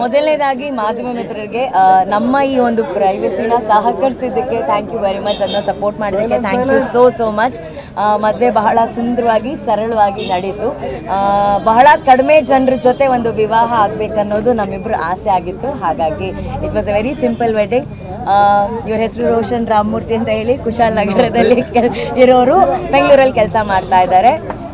ಮೊದಲನೇದಾಗಿ ಮಾಧ್ಯಮ ಮಿತ್ರರಿಗೆ ನಮ್ಮ ಈ ಒಂದು ಪ್ರೈವಸಿನ ಸಹಕರಿಸಿದ್ದಕ್ಕೆ ಥ್ಯಾಂಕ್ ಯು ವೆರಿ ಮಚ್ ಅದನ್ನ ಸಪೋರ್ಟ್ ಮಾಡಿದ್ದಕ್ಕೆ thank you so so much ಮದುವೆ ಬಹಳ ಸುಂದರವಾಗಿ ಸರಳವಾಗಿ ನಡೀತು. ಬಹಳ ಕಡಿಮೆ ಜನರ ಜೊತೆ ಒಂದು ವಿವಾಹ ಆಗಬೇಕನ್ನೋದು ನಮ್ಮಿಬ್ಬರು ಆಸೆ ಆಗಿತ್ತು. ಹಾಗಾಗಿ it was a very simple wedding ಇವ್ರ ಹೆಸರು ರೋಷನ್ ರಾಮಮೂರ್ತಿ ಅಂತ ಹೇಳಿ ಕುಶಾಲ್ ನಗರದಲ್ಲಿ ಇರೋರು ಬೆಂಗಳೂರಲ್ಲಿ ಕೆಲಸ ಮಾಡ್ತಾ ಇದ್ದಾರೆ.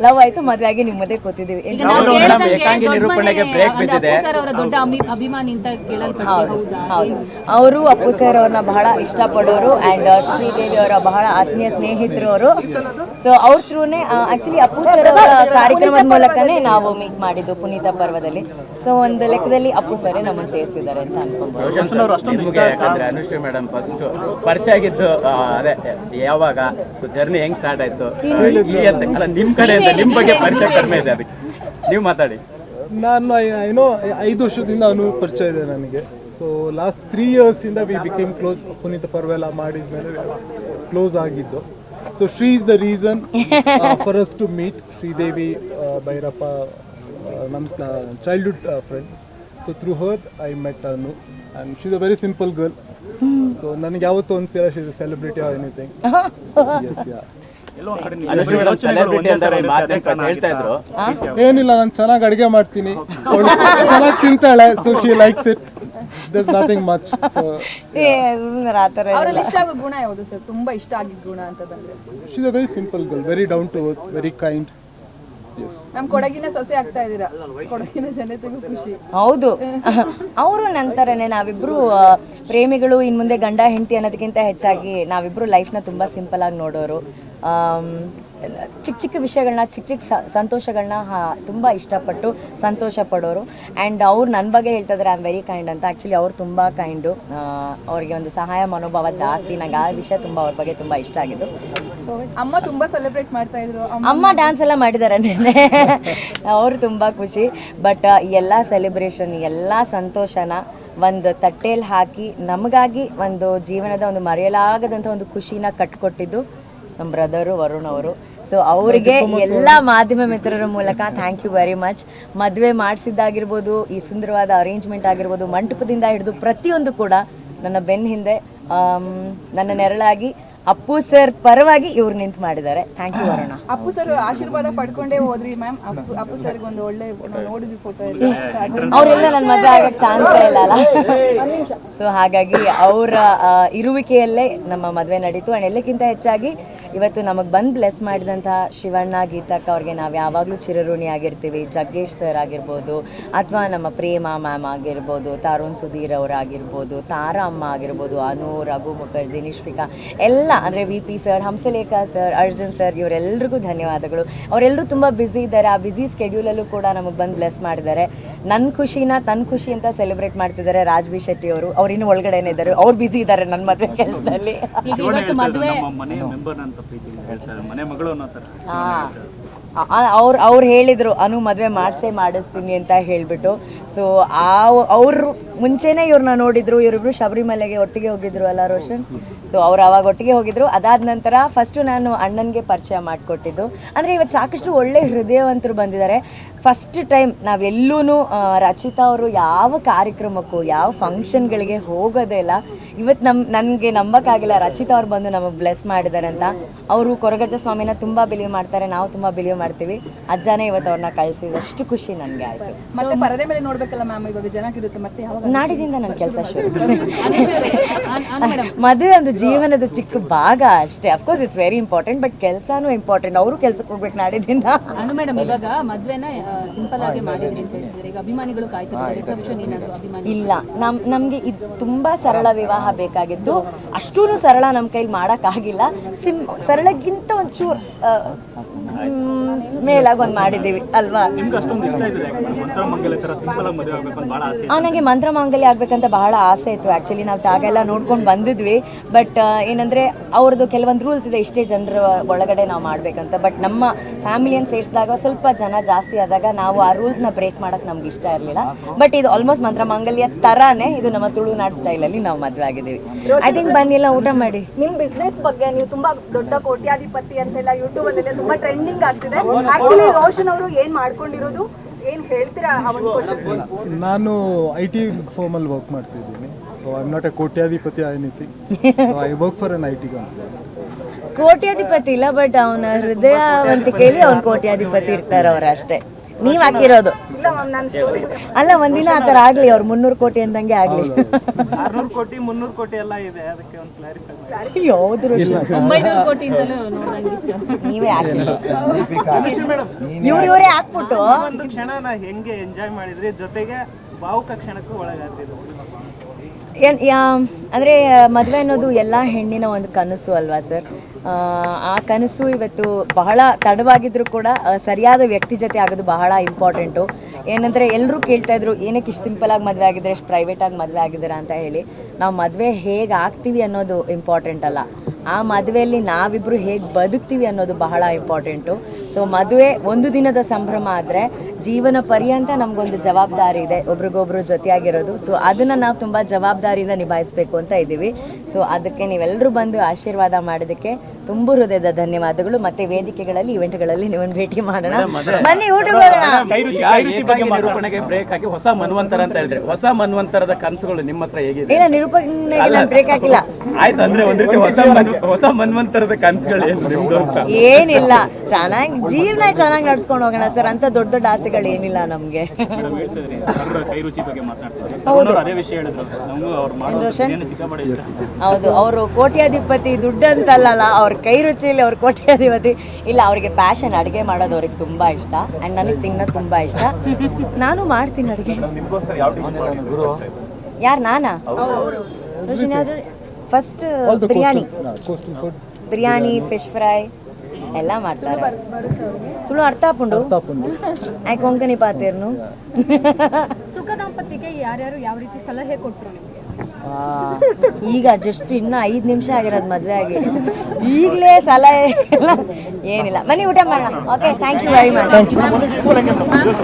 ಲವ್ ಆಯ್ತು ಮದ್ವೆ ಆಗಿ ನಿಮ್ ಮಧ್ಯೆ ಕೂತಿದೀವಿ ಎಷ್ಟು ಅವರು ಏಕಾಂಗಿ ನಿರೂಪಣೆಗೆ ಬ್ರೇಕ್ ಬಿದ್ದಿದೆ ಸರ್ ಅವರ ದೊಡ್ಡ ಅಮಿ- ಅಭಿಮಾನಿ ಅಂತ ಅವರು ಅಪ್ಪು ಸರ್ ಅವ್ರನ್ನ ಬಹಳ ಇಷ್ಟಪಡೋರು ಅಂಡ್ ಶ್ರೀದೇವಿ ಅವರ ಬಹಳ ಆತ್ಮೀಯ ಸ್ನೇಹಿತರು ಅವರು ಸೊ ಅವ್ರ ಥ್ರೂನೇ ಆಕ್ಚುಲಿ ಅಪ್ಪು ಸರ್ ಅವರ ಕಾರ್ಯಕ್ರಮದ ಮೂಲಕನೇ ನಾವು ಮೀಟ್ ಮಾಡಿದ್ದು ಪುನೀತ ಪರ್ವದಲ್ಲಿ ಸೊ ಒಂದು ಲೆಕ್ಕದಲ್ಲಿ ಅಪ್ಪು ಸರೇ ನಮ್ಮನ್ನು ಸೇರಿಸಿದ್ದಾರೆ ಅಂತ ಅನ್ಕೊಂಡ್ಬೋದು ರೋಷನ್ ಯಾಕಂದ್ರೆ ಅನುಶ್ರೀ ಮೇಡಮ್ ಫಸ್ಟ್ ಪರಿಚಯ ಆಗಿದ್ದು ಅದೇ ಯಾವಾಗ ಸೊ ಜರ್ನಿ ಹೆಂಗ್ ಸ್ಟಾರ್ಟ್ ಆಯ್ತು ನಿಮ್ ಕಡೆಯಿಂದ ನಿಮ್ ಬಗ್ಗೆ ಪರಿಚಯ ಕಡಿಮೆ ಇದೆ ಅದಕ್ಕೆ. ನೀವು ಮಾತಾಡಿ. ನಾನು ಏನೋ ಐದು ವರ್ಷದಿಂದ ಅನು ಪರಿಚಯ ಇದೆ ನನಗೆ. ಸೊ ಲಾಸ್ಟ್ ತ್ರೀ ಇಂದ ವಿ ಬಿಕೇಮ್ ಕ್ಲೋಸ್ ಪುನೀತ ಪರ್ವೆಲ್ಲ ಮಾಡಿದ್ಮೇಲೆ ಕ್ಲೋಸ್ ಆಗಿದ್ದು. So Shree is the reason for us to meet Sridevi uh, Bhairappa ನಮ್ಮ childhood friend so through her I met Anu and she's a very simple girl so ನನಗೆ ಯಾವತ್ತೂ ಅನ್ಸಿಲ್ಲ she's a celebrity or anything ಏನಿಲ್ಲ ನಾನು ಚೆನ್ನಾಗಿ ಅಡಿಗೆ ಮಾಡ್ತೀನಿ. ಚೆನ್ನಾಗಿ ತಿಂತಾಳೆ so she likes it does nothing much ಅವರಲ್ಲಿ ಇಷ್ಟ ಆಗೋ ಗುಣ ಯಾವುದು ಸರ್? ತುಂಬಾ ಇಷ್ಟ ಆಗಿದ್ದ ಗುಣ ಅಂತ ಬಂದ್ರೆ? She a very simple girl very down to earth very kind ನಮ್ ಕೊಡಗಿನ ಸೊಸೆ ಆಗ್ತಾ ಇದೀರಾ ಕೊಡಗಿನ ಜನತೆಗೂ ಖುಷಿ. ಹೌದು. ಅವರು ನಂತರನೇ ನಾವಿಬ್ರು ಪ್ರೇಮಿಗಳು ಇನ್ ಮುಂದೆ ಗಂಡ ಹೆಂಡತಿ ಅನ್ನೋದಕ್ಕಿಂತ ಹೆಚ್ಚಾಗಿ ನಾವಿಬ್ರು ಲೈಫ್ನ ತುಂಬಾ ಸಿಂಪಲ್ ಆಗಿ ನೋಡೋರು. ಚಿಕ್ಕ ಚಿಕ್ಕ ವಿಷಯಗಳನ್ನ ಚಿಕ್ಕ ಚಿಕ್ಕ ಸಂತೋಷಗಳನ್ನ ಹಾ- ತುಂಬಾ ಇಷ್ಟಪಟ್ಟು ಸಂತೋಷ ಪಡೋರು. ಆ್ಯಂಡ್ ಅವ್ರು ನನ್ನ ಬಗ್ಗೆ ಹೇಳ್ತಾ ಇದ್ದಾರೆ ಐ ಆಮ್ ವೆರಿ ಕೈಂಡ್ ಅಂತ. ಆ್ಯಕ್ಚುಲಿ ಅವ್ರು ತುಂಬ ಕೈಂಡು ಅವ್ರಿಗೆ ಒಂದು ಸಹಾಯ ಮನೋಭಾವ ಜಾಸ್ತಿ. ನಂಗೆ ಆ ವಿಷಯ ತುಂಬ ಅವ್ರ ಬಗ್ಗೆ ತುಂಬ ಇಷ್ಟ ಆಗಿದ್ದು. ಸೊ ಅಮ್ಮ ತುಂಬ ಸೆಲೆಬ್ರೇಟ್ ಮಾಡ್ತಾ ಇದ್ರು ಅಮ್ಮ ಅಮ್ಮ ಡ್ಯಾನ್ಸ್ ಎಲ್ಲ ಮಾಡಿದ್ದಾರೆ ನಿನ್ನೆ. ಅವರು ತುಂಬ ಖುಷಿ. ಬಟ್ ಎಲ್ಲ ಸೆಲೆಬ್ರೇಷನ್ ಎಲ್ಲ ಸಂತೋಷನ ಒಂದು ತಟ್ಟೆಯಲ್ಲಿ ಹಾಕಿ ನಮಗಾಗಿ ಒಂದು ಜೀವನದ ಒಂದು ಮರೆಯಲಾಗದಂಥ ಒಂದು ಖುಷಿನ ಕಟ್ಕೊಟ್ಟಿದ್ದು. ನಮ್ಮ ಬ್ರದರು ವರುಣ್ ಅವರು. ಸೊ ಅವರಿಗೆ ಎಲ್ಲ ಮಾಧ್ಯಮ ಮಿತ್ರರ ಮೂಲಕ ಥ್ಯಾಂಕ್ ಯು ವೆರಿ ಮಚ್ ಮದುವೆ ಮಾಡಿಸಿದ್ದಾಗಿರ್ಬೋದು ಈ ಸುಂದರವಾದ ಅರೇಂಜ್ಮೆಂಟ್ ಆಗಿರ್ಬೋದು ಮಂಟಪದಿಂದ ಹಿಡಿದು ಪ್ರತಿಯೊಂದು ಕೂಡ ನನ್ನ ಬೆನ್ನ ಹಿಂದೆ ನನ್ನ ನೆರಳಾಗಿ ಅಪ್ಪು ಸರ್ ಪರವಾಗಿ ಇವ್ರು ನಿಂತು ಮಾಡಿದ್ದಾರೆ. Thank you Varuna. Appu sir ಆಶೀರ್ವಾದ ಪಡ್ಕೊಂಡೇ ಹೋದ್ರಿ ಮ್ಯಾಮ್ ಅಪ್ಪು ಅಪ್ಪು ಸರ್ ಒಂದು ಒಳ್ಳೆ ನೋಡಿದ್ವಿ ಫೋಟೋ ಅವರೆಲ್ಲ ನನ್ನ ಮದುವೆ ಆಗಕ್ಕೆ ಚಾನ್ಸ್ ಇಲ್ಲ ಅಲ್ಲ. ಸೊ ಹಾಗಾಗಿ ಅವರ ಇರುವಿಕೆಯಲ್ಲೇ ನಮ್ಮ ಮದುವೆ ನಡೀತು. ಅಂಡ್ ಎಲ್ಲಕ್ಕಿಂತ ಹೆಚ್ಚಾಗಿ ಇವತ್ತು ನಮಗೆ ಬಂದು ಬ್ಲೆಸ್ ಮಾಡಿದಂತಹ ಶಿವಣ್ಣ, ಗೀತಕ್ಕ ಅವ್ರಿಗೆ ನಾವು ಯಾವಾಗಲೂ ಚಿರಋಣಿ ಆಗಿರ್ತೀವಿ. ಜಗ್ಗೇಶ್ ಸರ್ ಆಗಿರ್ಬೋದು, ಅಥವಾ ನಮ್ಮ ಪ್ರೇಮ ಮ್ಯಾಮ್ ಆಗಿರ್ಬೋದು, ತರುಣ್ ಸುಧೀರ್ ಅವರಾಗಿರ್ಬೋದು ತಾರಾ ಅಮ್ಮ ಆಗಿರ್ಬೋದು, ಅನು, ರಘು ಮುಖರ್ಜಿ ನಿಶ್ವಿಕಾ ಎಲ್ಲ ಅಂದರೆ V P sir Hamsalekha sir Arjun sir ಇವರೆಲ್ಲರಿಗೂ ಧನ್ಯವಾದಗಳು. ಅವರೆಲ್ಲರೂ ತುಂಬ ಬ್ಯುಸಿ ಇದ್ದಾರೆ. ಆ ಬ್ಯುಸಿ ಸ್ಕೆಡ್ಯೂಲಲ್ಲೂ ಕೂಡ ನಮಗೆ ಬಂದು ಬ್ಲೆಸ್ ಮಾಡಿದ್ದಾರೆ. ನನ್ನ ಖುಷಿನ ತನ್ನ ಖುಷಿ ಅಂತ ಸೆಲೆಬ್ರೇಟ್ ಮಾಡ್ತಿದ್ದಾರೆ ರಾಜ್ ಬಿ ಶೆಟ್ಟಿ ಅವರು. ಅವ್ರು ಇನ್ನು ಒಳಗಡೆನೇ ಇದ್ದಾರೆ. ಅವ್ರು ಬಿಸಿ ಇದ್ದಾರೆ ನನ್ನ ಮದುವೆ ಕೆಲಸದಲ್ಲಿ. ಈಗ ಇವತ್ತು ಮದುವೆ ನಮ್ಮ ಮನೆಯ ಮೆಂಬರ್ ಅಂತ ಪ್ರೀತಿ ಹೇಳ್ತಾರೆ ಮನೆ ಮಗಳು ಅನ್ನೋ ಥರ ಅವ್ರು ಅವ್ರು ಹೇಳಿದ್ರು ಅನು ಮದುವೆ ಮಾಡಿಸೇ ಮಾಡಿಸ್ತೀನಿ ಅಂತ ಹೇಳಿಬಿಟ್ಟು. ಸೊ ಆ ಅವರು ಮುಂಚೆನೇ ಇವ್ರನ್ನ ನೋಡಿದ್ರು ಇವರಿಬ್ರು ಶಬರಿಮಲೆಗೆ ಒಟ್ಟಿಗೆ ಹೋಗಿದ್ರು ಅಲ್ಲ ರೋಷನ್? ಸೊ ಅವ್ರು ಅವಾಗ ಒಟ್ಟಿಗೆ ಹೋಗಿದ್ರು. ಅದಾದ ನಂತರ ಫಸ್ಟು ನಾನು ಅಣ್ಣನಿಗೆ ಪರಿಚಯ ಮಾಡಿಕೊಟ್ಟಿದ್ದು. ಅಂದರೆ ಇವತ್ತು ಸಾಕಷ್ಟು ಒಳ್ಳೆ ಹೃದಯವಂತರು ಬಂದಿದ್ದಾರೆ. ಫಸ್ಟ್ ಟೈಮ್ ನಾವೆಲ್ಲೂ ರಚಿತಾ ಅವರು ಯಾವ ಕಾರ್ಯಕ್ರಮಕ್ಕೂ, ಯಾವ ಫಂಕ್ಷನ್ಗಳಿಗೆ ಹೋಗೋದೇ ಇಲ್ಲ. ಇವತ್ತು ನಮ್ಮ ನನಗೆ ನಂಬಕ್ಕಾಗಿಲ್ಲ ರಚಿತಾ ಅವ್ರು ಬಂದು ನಮಗೆ ಬ್ಲೆಸ್ ಮಾಡಿದ್ದಾರೆ ಅಂತ. ಅವರು ಕೊರಗಜ್ಜ ಸ್ವಾಮಿನ ತುಂಬ ಬಿಲೀವ್ ಮಾಡ್ತಾರೆ. ನಾವು ತುಂಬ ಬಿಲೀವ್ ಮಾಡ್ತೀವಿ. ಅಜ್ಜನೇ ಇವತ್ತು ಅವ್ರನ್ನ ಕಳಿಸಿದಷ್ಟು ಖುಷಿ ನನಗೆ ಆಯಿತು. ಮತ್ತೆ ಪರದೆ ಮೇಲೆ ನೋಡಬೇಕಲ್ಲ ಮ್ಯಾಮ್, ಇವಾಗ ಜನಕ್ಕಿರುತ್ತೆ ಮತ್ತೆ ಯಾವಾಗ ನಾಡಿದಿಂದ ನನ್ನ ಕೆಲಸ ಶುರು. ಮದುವೆ ಒಂದು ಜೀವನದ ಚಿಕ್ಕ ಭಾಗ ಅಷ್ಟೇ. Of course it's very important but ಕೆಲಸನೂ ಇಂಪಾರ್ಟೆಂಟ್ ಅವರು ಕೆಲ್ಸಕ್ಕೆ ಹೋಗ್ಬೇಕು ನಾಡಿದಿಂದ ಅನು ಮೇಡಮ್ ಇವಾಗ ಮದುವೆನ ಸಿಂಪಲ್ ಆಗಿ ಮಾಡಿದ್ರಿ ಅಂತ ಹೇಳ್ತಿದ್ರೆ ಈಗ ಅಭಿಮಾನಿಗಳು ಕಾಯ್ತಿದ್ದಾರೆ ರಿಸೆಪ್ಷನ್ ಏನಾದ್ರು ಅಭಿಮಾನಿ? ಇಲ್ಲ. ನಮ್ ನಮಗೆ ಇದು ತುಂಬಾ ಸರಳ ವಿವಾಹ ಬೇಕಾಗಿದ್ದು. ಅಷ್ಟೂ ಸರಳ ನಮ್ಮ ಕೈಲಿ ಮಾಡೋಕ್ಕಾಗಿಲ್ಲ. ಸಿಂ ಸರಳಗಿಂತ ಒಂಚೂರು ಮೇಲಾಗಿ ಒಂದು ಮಾಡಿದ್ದೀವಿ. ಅಲ್ವಾ? ನಿಮ್ಗೆ ಅಷ್ಟೊಂದು ಇಷ್ಟ ಇದೆ ಯಾಕೆ ಒಂಥರ ಮಂಗಲ ಥರ ಮದುವೆ ಆಗ್ಬೇಕು ಅಂತ ಬಹಳ ಆಸೆ. ಆ ನನಗೆ ಮಂತ್ರ ಮಾಂಗಲ್ಯ ಆಗ್ಬೇಕಂತ ಬಹಳ ಆಸೆ ಇತ್ತು. ಆಕ್ಚುಲಿ ನಾವು ಜಾಗ ಎಲ್ಲ ನೋಡ್ಕೊಂಡು ಬಂದಿದ್ವಿ. ಬಟ್ ಏನಂದ್ರೆ ಅವ್ರದ್ದು ಕೆಲವೊಂದು ರೂಲ್ಸ್ ಇದೆ. ಇಷ್ಟೇ ಜನರ ಒಳಗಡೆ ನಾವು ಮಾಡ್ಬೇಕಂತ. ಬಟ್ ನಮ್ಮ ಫ್ಯಾಮಿಲಿಯನ್ನು ಸೇರಿಸಿದಾಗ ಸ್ವಲ್ಪ ಜನ ಜಾಸ್ತಿ ಆದಾಗ ನಾವು ಆ ರೂಲ್ಸ್ನ ಬ್ರೇಕ್ ಮಾಡಕ್ ನಮ್ಗೆ ಇಷ್ಟ ಇರಲಿಲ್ಲ. ಬಟ್ ಇದು ಆಲ್ಮೋಸ್ಟ್ ಮಂತ್ರ ಮಂಗಲ್ಯ ತರಾನೇ ಇದು ನಮ್ಮ ತುಳುನಾಡು ಸ್ಟೈಲಲ್ಲಿ ನಾವು ಮದುವೆ ಆಗಿದ್ದೀವಿ. ಐ ಥಿಂಕ್ ಬನ್ನಿ ಎಲ್ಲ ಊಟ ಮಾಡಿ. ನಿಮ್ ಬಿಸ್ನೆಸ್ ಬಗ್ಗೆ ನೀವು ತುಂಬಾ ದೊಡ್ಡ ಕೋಟ್ಯಾಧಿಪತಿ ಅಂತೆಲ್ಲ ಯೂಟ್ಯೂಬ್ ಅಲ್ಲೆಲ್ಲ ತುಂಬಾ ಟ್ರೆಂಡಿಂಗ್ ಆಗ್ತಿದೆ. ಆಕ್ಚುಲಿ ರೋಷನ್ ಅವರು ಏನ್ ಮಾಡ್ಕೊಂಡಿರೋದು? ನಾನು ಐ ಟಿ ಫೋಮಲ್ಲಿ ವರ್ಕ್ ಮಾಡ್ತಿದ್ದೀನಿ. So I am not a Kotyadhipati I anything so I work for an I T company ಕೋಟ್ಯಾಧಿಪತಿ ಇಲ್ಲ ಬಟ್ ಅವನ ಹೃದಯವಂತಿಕೆಯಲ್ಲಿ ಅವನ್ ಕೋಟ್ಯಾಧಿಪತಿ ಇರ್ತಾರೆ ಅವ್ರ ಅಷ್ಟೇ. ನೀವ್ ಹಾಕಿರೋದು. ಇಲ್ಲ ನಾನು ಅಲ್ಲ ಒಂದಿನ ಆ ತರ ಆಗ್ಲಿ ಅವ್ರು ಮುನ್ನೂರು ಕೋಟಿ ಅಂದಂಗೆ ಆಗ್ಲಿ. ಆರ್ನೂರು ಕೋಟಿ ಮುನ್ನೂರು ಕೋಟಿ ಎಲ್ಲ ಇದೆ ಅದಕ್ಕೆ ಒಂದು ಕ್ಲಾರಿಫೈ ನೋಡ್ದಂಗಿತ್ತು ನೀವೇ ಹಾಕಿ ಇವ್ರು ಇವರೇ ಹಾಕ್ಬಿಟ್ಟು. ಒಂದು ಕ್ಷಣನ ಹೆಂಗೆ ಎಂಜಾಯ್ ಮಾಡಿದ್ರಿ ಜೊತೆಗೆ ಭಾವುಕ ಕ್ಷಣಕ್ಕೂ ಒಳಗಾಗ್ತಿದ್ರು ಏನ್, ಯಾ- ಅಂದ್ರೆ ಮದುವೆ ಅನ್ನೋದು ಎಲ್ಲ ಹೆಣ್ಣಿನ ಒಂದು ಕನಸು ಅಲ್ವಾ ಸರ್? ಆ ಕನಸು ಇವತ್ತು ಬಹಳ ತಡವಾಗಿದ್ರು ಕೂಡ ಸರಿಯಾದ ವ್ಯಕ್ತಿ ಜೊತೆ ಆಗೋದು ಬಹಳ ಇಂಪಾರ್ಟೆಂಟು ಏನಂದ್ರೆ ಎಲ್ಲರೂ ಕೇಳ್ತಾ ಇದ್ರು, ಏನಕ್ಕೆ ಇಷ್ಟು ಸಿಂಪಲ್ ಆಗಿ ಮದುವೆ ಆಗಿದ್ರೆ ಇಷ್ಟು ಪ್ರೈವೇಟ್ ಆಗಿ ಮದುವೆ ಆಗಿದ್ದೀರಾ? ಅಂತ ಹೇಳಿ. ನಾವು ಮದುವೆ ಹೇಗೆ ಆಗ್ತೀವಿ ಅನ್ನೋದು ಇಂಪಾರ್ಟೆಂಟ್ ಅಲ್ಲ. ಆ ಮದುವೆಯಲ್ಲಿ ನಾವಿಬ್ಬರು ಹೇಗೆ ಬದುಕ್ತೀವಿ ಅನ್ನೋದು ಬಹಳ ಇಂಪಾರ್ಟೆಂಟು ಸೊ ಮದುವೆ ಒಂದು ದಿನದ ಸಂಭ್ರಮ ಆದರೆ ಜೀವನ ಪರ್ಯಂತ ನಮಗೊಂದು ಜವಾಬ್ದಾರಿ ಇದೆ ಒಬ್ರಿಗೊಬ್ರು ಜೊತೆಯಾಗಿರೋದು. ಸೊ ಅದನ್ನು ನಾವು ತುಂಬ ಜವಾಬ್ದಾರಿಯಿಂದ ನಿಭಾಯಿಸಬೇಕು ಅಂತ ಇದ್ದೀವಿ. ಸೊ ಅದಕ್ಕೆ ನೀವೆಲ್ಲರೂ ಬಂದು ಆಶೀರ್ವಾದ ಮಾಡೋದಕ್ಕೆ ತುಂಬ ಹೃದಯದ ಧನ್ಯವಾದಗಳು. ಮತ್ತೆ ವೇದಿಕೆಗಳಲ್ಲಿ ಇವೆಂಟ್ಗಳಲ್ಲಿ ನಿಮ್ಮನ್ನು ಭೇಟಿ ಮಾಡೋಣ. ಬನ್ನಿ ನಿರೂಪಣೆಗೆ ಬ್ರೇಕ್ ಹಾಕಿ ಹೊಸ ಮನ್ವಂತರ ಅಂತ ಹೇಳಿದ್ರೆ ಹೊಸ ಮನ್ವಂತರದ ಕನಸುಗಳು ನಿಮ್ಮ ಹತ್ರ ಹೇಗಿದೆ? ಇಲ್ಲ ನಿರೂಪಣೆಗೆ ನಾನು ಬ್ರೇಕ್ ಹಾಕಿಲ್ಲ. ಆಯ್ತು ಅಂದ್ರೆ ಒಂದ್ ರೀತಿ ಹೊಸ ಹೊಸ ಮನ್ವಂತರದ ಕನಸುಗಳು ಏನಿಲ್ಲ. ಚೆನ್ನಾಗಿ ಜೀವನ ಚೆನ್ನಾಗಿ ನಡ್ಸ್ಕೊಂಡು ಹೋಗೋಣ ಸರ್. ಅಂತ ದೊಡ್ಡ ದೊಡ್ಡ ಆಸೆಗಳು ಏನಿಲ್ಲ ನಮಗೆ. ಮೇಡಮ್ ಹೇಳ್ತಿದ್ರಿ ಸರ್ರ ಕೈ ರುಚಿ ಬಗ್ಗೆ ಮಾತನಾಡ್ತಿದ್ರಿ ಅವ್ರು ಅದೇ ವಿಷಯ ಹೇಳಿದ್ರು. ನಮಗೂ ಅವ್ರು ಮಾಡೋ ರೋಷನ್? ಏನು ಸಿಕ್ಕಾಪಟ್ಟೆ ಇಷ್ಟ. ಹೌದು ಅವರು ಕೋಟ್ಯಾಧಿಪತಿ ದುಡ್ಡು ಅಂತಲ್ಲ ಅವ್ರ ಕೈ ರುಚಿಯಲ್ಲಿ ಅವ್ರ ಕೋಟ್ಯಾಧಿಪತಿ. ಇಲ್ಲ ಅವರಿಗೆ ಪ್ಯಾಷನ್ ಅಡುಗೆ ಮಾಡೋದು ಅವ್ರಿಗೆ ತುಂಬ ಇಷ್ಟ. ಆ್ಯಂಡ್ ನನಗೆ ತಿನ್ನೋದು ತುಂಬ ಇಷ್ಟ. ನಾನು ಮಾಡ್ತೀನಿ ಅಡುಗೆ. ಯಾರು ನಾನಾ? First biryani. Biryani fish fry ಎಲ್ಲ ಮಾಡ್ತಾರೆ. ತುಳು ಅರ್ಥ ಹಾಕೊಂಡು ತಪ್ಪುಂಡು ಆಯ್ ಕೊಂಕಣಿ ಪಾತೇರ್ನು? ಸುಖ ದಾಂಪತ್ಯಕ್ಕೆ ಯಾರ್ಯಾರು ಯಾವ ರೀತಿ ಸಲಹೆ ಕೊಟ್ಟರು ನಿಮ್ಗೆ? ಆ, ಈಗ ಜಸ್ಟ್ ಇನ್ನ ಐದು ನಿಮಿಷ ಆಗಿರೋದು ಮದುವೆ ಆಗಿ. ಈಗಲೇ ಸಲಹೆ ಏನಿಲ್ಲ. ಬನ್ನಿ ಊಟ ಮಾಡೋಣ. Okay thank you very much